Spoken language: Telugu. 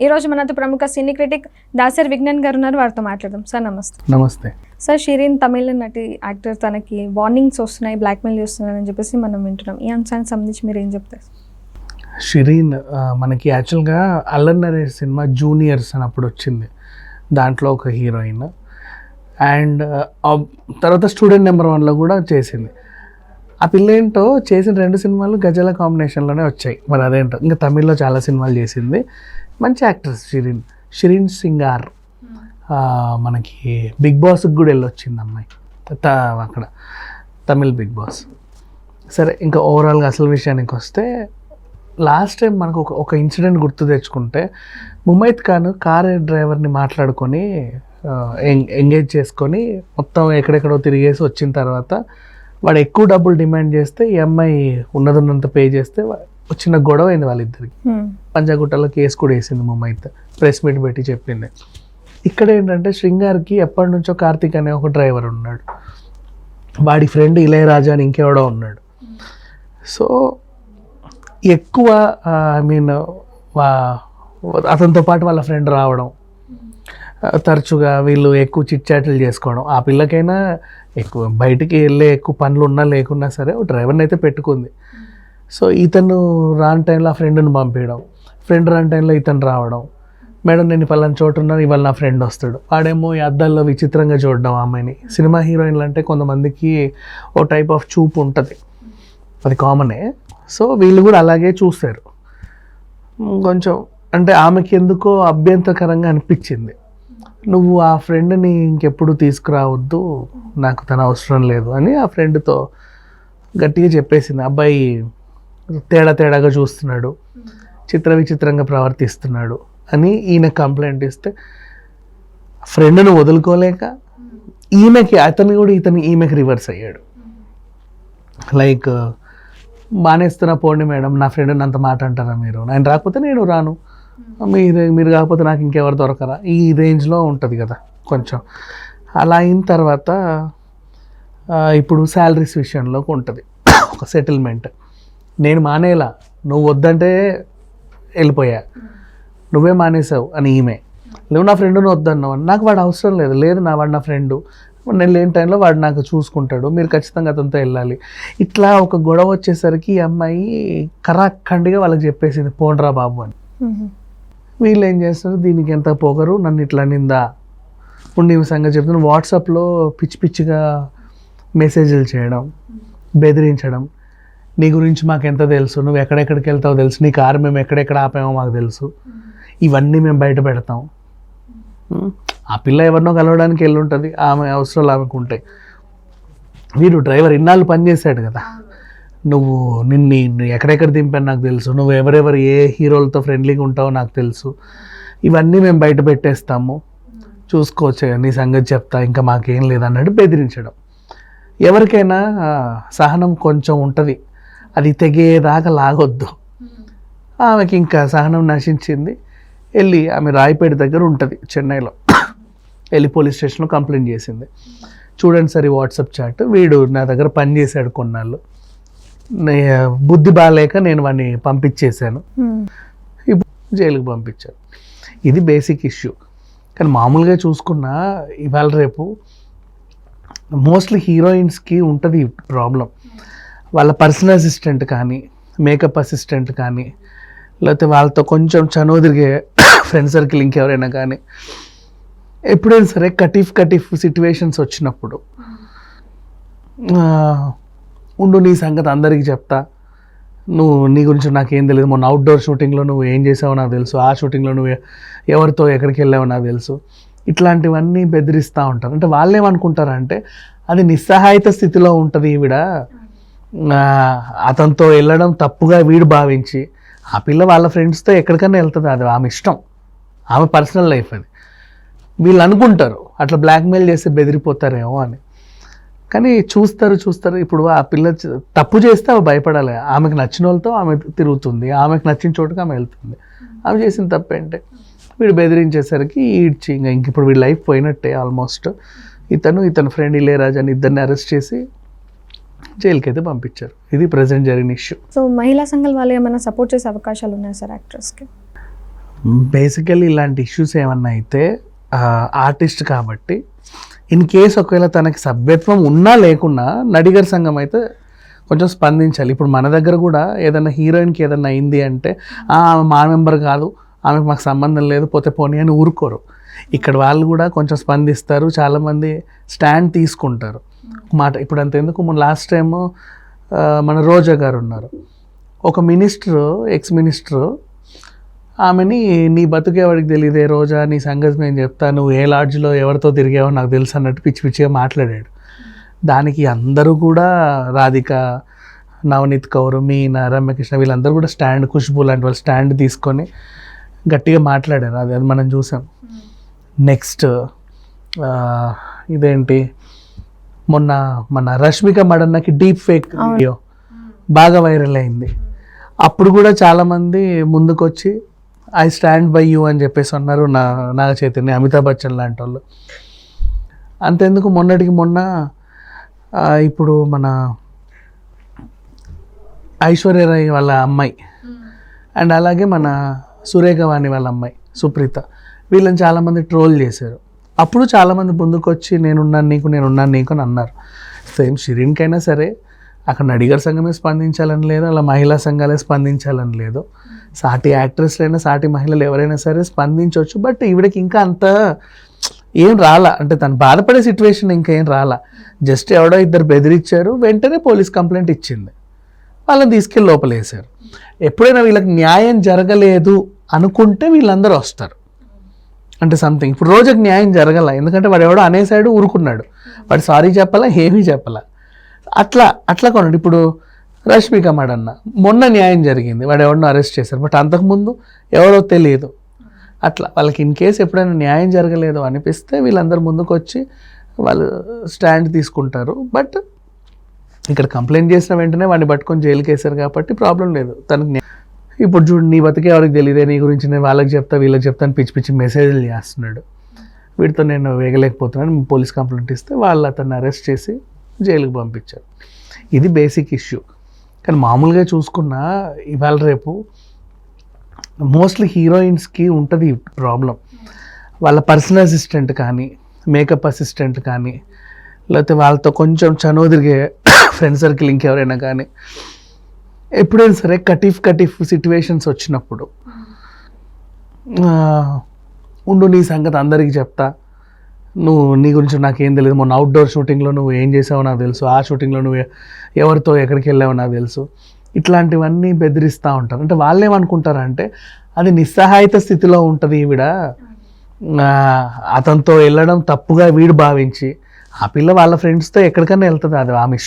ఈ రోజు మనతో ప్రముఖ సినీ క్రిటిక్ దాసరి విజ్ఞాన్ గారు ఉన్నారు. వారితో మాట్లాడదాం. సార్ నమస్తే. నమస్తే. సార్ షిరీన్ తమిళ నటి యాక్టర్ తనకి వార్నింగ్స్ వస్తున్నాయి బ్లాక్మెయిల్ చేస్తున్నారని చెప్పేసి మనం వింటున్నాం. ఈ అంశానికి సంబంధించి మీరు ఏం చెప్తారు? షిరీన్ మనకి యాక్చువల్గా అల్లర్ నరేష్ సినిమా జూనియర్స్ అని అప్పుడు వచ్చింది. దాంట్లో ఒక హీరోయిన్. అండ్ తర్వాత స్టూడెంట్ నెంబర్ వన్లో కూడా చేసింది. ఆ పిల్ల ఏంటో చేసిన రెండు సినిమాలు గజల కాంబినేషన్లోనే వచ్చాయి. మరి అదేంటో. ఇంకా తమిళ్ళో చాలా సినిమాలు చేసింది. మంచి యాక్ట్రెస్ షిరీన్ షిరిన్ సింగార్. మనకి బిగ్ బాస్కి కూడా వెళ్ళొచ్చింది అమ్మాయి. అక్కడ తమిళ్ బిగ్ బాస్. సరే ఇంకా ఓవరాల్గా అసలు విషయానికి వస్తే లాస్ట్ టైం మనకు ఒక ఒక ఇన్సిడెంట్ గుర్తు తెచ్చుకుంటే ముమైత్ ఖాన్ కార్ డ్రైవర్ని మాట్లాడుకొని ఎంగేజ్ చేసుకొని మొత్తం ఎక్కడెక్కడో తిరిగేసి వచ్చిన తర్వాత వాడు ఎక్కువ డబ్బులు డిమాండ్ చేస్తే ఈ అమ్మాయి ఉన్నదన్నంత పే చేస్తే చిన్న గొడవ అయింది వాళ్ళిద్దరికి. పంజాగుట్టలో కేసు కూడా వేసింది ముమైత్ ప్రెస్ మీట్ పెట్టి చెప్పింది. ఇక్కడ ఏంటంటే శృంగార్కి ఎప్పటి నుంచో కార్తీక్ అనే ఒక డ్రైవర్ ఉన్నాడు. వాడి ఫ్రెండ్ ఇళయరాజా అని ఇంకెవడో ఉన్నాడు. సో ఎక్కువ ఐ మీన్ వా అతనితో పాటు వాళ్ళ ఫ్రెండ్ రావడం తరచుగా వీళ్ళు ఎక్కువ చిట్చాట్లు చేసుకోవడం ఆ పిల్లకైనా ఎక్కువ బయటికి వెళ్ళే ఎక్కువ పనులు ఉన్నా లేకున్నా సరే ఓ డ్రైవర్ని అయితే పెట్టుకుంది. సో ఇతను రాని టైంలో ఆ ఫ్రెండ్ని పంపించడం ఫ్రెండ్ రాని టైంలో ఇతను రావడం. మేడం నేను పలానా చోటు ఉన్నాను ఇవాళ నా ఫ్రెండ్ వస్తాడు. వాడేమో ఈ అద్దాల్లో విచిత్రంగా చూడడం ఆ అమ్మాయిని. సినిమా హీరోయిన్లు అంటే కొంతమందికి ఓ టైప్ ఆఫ్ చూపు ఉంటుంది. అది కామనే. సో వీళ్ళు కూడా అలాగే చూస్తారు కొంచెం అంటే ఆమెకి ఎందుకో అభ్యంతరకరంగా అనిపించింది. నువ్వు ఆ ఫ్రెండ్ని ఇంకెప్పుడు తీసుకురావద్దు నాకు తన అవసరం లేదు అని ఆ ఫ్రెండ్తో గట్టిగా చెప్పేసింది. అబ్బాయి తేడా తేడాగా చూస్తున్నాడు. చిత్ర విచిత్రంగా ప్రవర్తిస్తున్నాడు అని ఈయన కంప్లైంట్ ఇస్తే ఫ్రెండ్ను వదులుకోలేక ఈమెకి అతను కూడా ఇతను ఈమెకి రివర్స్ అయ్యాడు. లైక్ మానేస్తున్న పోండి మేడం నా ఫ్రెండ్ని అంత మాట అంటారా మీరు? ఆయన రాకపోతే నేను రాను. మీరు మీరు కాకపోతే నాకు ఇంకెవరు దొరకరా? ఈ రేంజ్లో ఉంటుంది కదా కొంచెం. అలా అయిన తర్వాత ఇప్పుడు శాలరీస్ విషయంలోకి ఉంటుంది. ఒక సెటిల్మెంట్ నేను మానేలా. నువ్వు వద్దంటే వెళ్ళిపోయా. నువ్వే మానేసావు అని ఈమె. నువ్వు నా ఫ్రెండ్ని వద్దన్నావు అని నాకు వాడు అవసరం లేదు. లేదు నా వాడు నా ఫ్రెండు నేను లేని టైంలో వాడు నాకు చూసుకుంటాడు. మీరు ఖచ్చితంగా అతనితో వెళ్ళాలి. ఇట్లా ఒక గొడవ వచ్చేసరికి ఈ అమ్మాయి కరాఖండిగా వాళ్ళకి చెప్పేసింది పోండ్రా బాబు అని. వీళ్ళు ఏం చేస్తారు? దీనికి ఎంత పొగరు? నన్ను ఇట్లా నిందా ఉండి సంగతి చెప్తున్నా వాట్సాప్లో పిచ్చి పిచ్చిగా మెసేజ్లు చేయడం బెదిరించడం నీ గురించి మాకు ఎంత తెలుసు? నువ్వు ఎక్కడెక్కడికి వెళ్తావో తెలుసు. నీ కారు మేము ఎక్కడెక్కడ ఆపామో మాకు తెలుసు. ఇవన్నీ మేము బయట పెడతాం. ఆ పిల్ల ఎవరినో కలవడానికి వెళ్ళి ఉంటుంది ఆమె అవసరాలు ఆమెకు ఉంటాయి వీడు డ్రైవర్ ఇన్నాళ్ళు పనిచేశాడు కదా. నువ్వు నిన్ను ఎక్కడెక్కడ దింపాను నాకు తెలుసు. నువ్వు ఎవరెవరు ఏ హీరోలతో ఫ్రెండ్లీగా ఉంటావో నాకు తెలుసు. ఇవన్నీ మేము బయట పెట్టేస్తాము. చూసుకోవచ్చు నీ సంగతి చెప్తా ఇంకా మాకేం లేదన్నట్టు బెదిరించడం. ఎవరికైనా సహనం కొంచెం ఉంటుంది. అది తెగేదాకా లాగొద్దు. ఆమెకి ఇంకా సహనం నశించింది. వెళ్ళి ఆమె రాయపేట దగ్గర ఉంటుంది చెన్నైలో. వెళ్ళి పోలీస్ స్టేషన్లో కంప్లైంట్ చేసింది. చూడండి సరే వాట్సాప్ చాట్. వీడు నా దగ్గర పని చేశాడు కొన్నాళ్ళు. బుద్ధి బాగాలేక నేను వాడిని పంపించేశాను. ఇప్పుడు జైలుకి పంపించాను ఇది బేసిక్ ఇష్యూ. కానీ మామూలుగా చూసుకున్నా ఇవాళ రేపు మోస్ట్లీ హీరోయిన్స్కి ఉంటుంది ప్రాబ్లం. వాళ్ళ పర్సనల్ అసిస్టెంట్ కానీ మేకప్ అసిస్టెంట్ కానీ లేకపోతే వాళ్ళతో కొంచెం చనువు తిరిగే ఫ్రెండ్ సర్కిల్ ఇంకెవరైనా కానీ ఎప్పుడైనా సరే కటిఫ్ కటిఫ్ సిట్యువేషన్స్ వచ్చినప్పుడు ఉండు నీ సంగతి అందరికీ చెప్తా. నువ్వు నీ గురించి నాకేం తెలియదు మొన్న అవుట్డోర్ షూటింగ్లో నువ్వు ఏం చేసావో నాకు తెలుసు. ఆ షూటింగ్లో నువ్వు ఎవరితో ఎక్కడికి వెళ్ళావో నాకు తెలుసు. ఇట్లాంటివన్నీ బెదిరిస్తూ ఉంటారు. అంటే వాళ్ళు ఏమనుకుంటారంటే అది నిస్సహాయత స్థితిలో ఉంటుంది ఈవిడ. అతనితో వెళ్ళడం తప్పుగా వీడు భావించి ఆ పిల్ల వాళ్ళ ఫ్రెండ్స్తో ఎక్కడికైనా వెళ్తుంది అది ఆమె ఇష్టం. ఆమె పర్సనల్ లైఫ్ అది. వీళ్ళు అనుకుంటారు అట్లా బ్లాక్మెయిల్ చేస్తే బెదిరిపోతారేమో అని. కానీ చూస్తారు చూస్తారు ఇప్పుడు ఆ పిల్ల తప్పు చేస్తే ఆమె భయపడాలి. ఆమెకు నచ్చిన వాళ్ళతో ఆమె తిరుగుతుంది ఆమెకు నచ్చిన చోటుకి ఆమె వెళ్తుంది. ఆమె చేసిన తప్పు వీడు బెదిరించేసరికి ఈడ్చి ఇంకా ఇంక ఇప్పుడు వీడి లైఫ్ పోయినట్టే ఆల్మోస్ట్. ఇతను ఇతని ఫ్రెండ్ ఇళయరాజు అని ఇద్దరిని అరెస్ట్ చేసి జైలుకి అయితే పంపించారు. ఇది ప్రజెంట్ జరిగిన ఇష్యూ సో మహిళా సంఘాల వాళ్ళు ఏమైనా సపోర్ట్ చేసే అవకాశాలు ఉన్నాయి సార్ యాక్ట్రెస్కి బేసికలీ ఇలాంటి ఇష్యూస్ ఏమన్నా అయితే ఆర్టిస్ట్ కాబట్టి ఇన్ కేస్ ఒకవేళ తనకి సభ్యత్వం ఉన్నా లేకున్నా నడిగర్ సంఘం అయితే కొంచెం స్పందించాలి. ఇప్పుడు మన దగ్గర కూడా ఏదైనా హీరోయిన్కి ఏదైనా అయింది అంటే "ఆ, ఆమె మా మెంబర్ కాదు ఆమెకు మాకు సంబంధం లేదు పోతే పోనీ అని ఊరుకోరు. ఇక్కడ వాళ్ళు కూడా కొంచెం స్పందిస్తారు. చాలామంది స్టాండ్ తీసుకుంటారు. మాట ఇప్పుడు అంతెందుకు మన లాస్ట్ టైం మన రోజా గారు ఉన్నారు. ఒక మినిస్టర్ ఎక్స్ మినిస్టర్ ఆమెని నీ బతుకేవాడికి తెలియదే రోజా నీ సంగతి నేను చెప్తా నువ్వు ఏ లాడ్జ్లో ఎవరితో తిరిగావో నాకు తెలుసు అన్నట్టు పిచ్చి పిచ్చిగా మాట్లాడాడు. దానికి అందరూ కూడా రాధిక నవనీత్ కౌర్ మీనా రమ్యకృష్ణ వీళ్ళందరూ కూడా స్టాండ్ ఖుష్బు లాంటి వాళ్ళు స్టాండ్ తీసుకొని గట్టిగా మాట్లాడారు. అది అది మనం చూసాం. నెక్స్ట్ ఇదేంటి? మొన్న మన రష్మిక మడన్నకి డీప్ ఫేక్ వీడియో బాగా వైరల్ అయింది. అప్పుడు కూడా చాలామంది ముందుకొచ్చి ఐ స్టాండ్ బై యూ అని చెప్పేసి అన్నారు నా నాగ చైతన్య అమితాబ్ బచ్చన్ లాంటి వాళ్ళు. అంతెందుకు మొన్నటికి మొన్న ఇప్పుడు మన ఐశ్వర్యరాయ్ వాళ్ళ అమ్మాయి అండ్ అలాగే మన సురేఖవాణి వాళ్ళ అమ్మాయి సుప్రీత వీళ్ళని చాలామంది ట్రోల్ చేశారు. అప్పుడు చాలామంది ముందుకొచ్చి నేనున్నాను నీకు నేనున్నాను నీకు అని అన్నారు. సేమ్ షిరీన్కైనా సరే అక్కడ నడిగర్ సంఘమే స్పందించాలని లేదు అలా మహిళా సంఘాలే స్పందించాలని లేదు. సాటి యాక్ట్రెస్లైనా సాటి మహిళలు ఎవరైనా సరే స్పందించవచ్చు బట్ ఈవిడకి ఇంకా అంత ఏం రాలా. అంటే తను బాధపడే సిచ్యువేషన్ ఇంకా ఏం రాలా. జస్ట్ ఎవడో ఇద్దరు బెదిరిచ్చారు వెంటనే పోలీస్ కంప్లైంట్ ఇచ్చింది. వాళ్ళని తీసుకెళ్ళి లోపలేశారు. ఎప్పుడైనా వీళ్ళకి న్యాయం జరగలేదు అనుకుంటే వీళ్ళందరూ వస్తారు. అంటే సంథింగ్ ఇప్పుడు రోజుకి న్యాయం జరగల. ఎందుకంటే వాడు ఎవడో అనేసాడు ఊరుకున్నాడు. వాడు సారీ చెప్పాలా ఏమీ చెప్పాలా. అట్లా అట్లా కొనండి. ఇప్పుడు రష్మిక మడన్న మొన్న న్యాయం జరిగింది. వాడు ఎవరినో అరెస్ట్ చేశారు. బట్ అంతకుముందు ఎవరో తెలియదు. అట్లా. వాళ్ళకి ఇన్ కేసు ఎప్పుడైనా న్యాయం జరగలేదు అనిపిస్తే వీళ్ళందరూ ముందుకు వచ్చి వాళ్ళు స్టాండ్ తీసుకుంటారు. బట్ ఇక్కడ కంప్లైంట్ చేసిన వెంటనే వాడిని పట్టుకొని జైలుకి వేశారు కాబట్టి ప్రాబ్లం లేదు. తనకి ఇప్పుడు చూడు నీ బతికే ఎవరికి తెలియదే నీ గురించి నేను వాళ్ళకి చెప్తా వీళ్ళకి చెప్తాను పిచ్చి పిచ్చి మెసేజ్లు చేస్తున్నాడు. వీటితో నేను వేగలేకపోతున్నాను పోలీస్ కంప్లైంట్ ఇస్తే వాళ్ళు అతన్ని అరెస్ట్ చేసి జైలుకి పంపించారు. ఇది బేసిక్ ఇష్యూ కానీ మామూలుగా చూసుకున్నా ఇవాళ రేపు మోస్ట్లీ హీరోయిన్స్కి ఉంటుంది ప్రాబ్లం వాళ్ళ పర్సనల్ అసిస్టెంట్ కానీ మేకప్ అసిస్టెంట్ కానీ లేకపోతే వాళ్ళతో కొంచెం చనువు తిరిగే ఫ్రెండ్ సర్కిల్ ఇంకెవరైనా కానీ ఎప్పుడైనా సరే కటిఫ్ కటిఫ్ సిట్యువేషన్స్ వచ్చినప్పుడు ఉండు నీ సంగతి అందరికీ చెప్తా. నువ్వు నీ గురించి నాకేం తెలియదు మొన్న అవుట్డోర్ షూటింగ్లో నువ్వు ఏం చేసావో నాకు తెలుసు. ఆ షూటింగ్లో నువ్వు ఎవరితో ఎక్కడికి వెళ్ళావో నాకు తెలుసు. ఇట్లాంటివన్నీ బెదిరిస్తూ ఉంటారు. అంటే వాళ్ళు ఏమనుకుంటారంటే అది నిస్సహాయత స్థితిలో ఉంటుంది ఈవిడ. అతనితో వెళ్ళడం తప్పుగా వీడు భావించి ఆ పిల్ల వాళ్ళ ఫ్రెండ్స్తో ఎక్కడికైనా వెళ్తుంది. అది ఆమె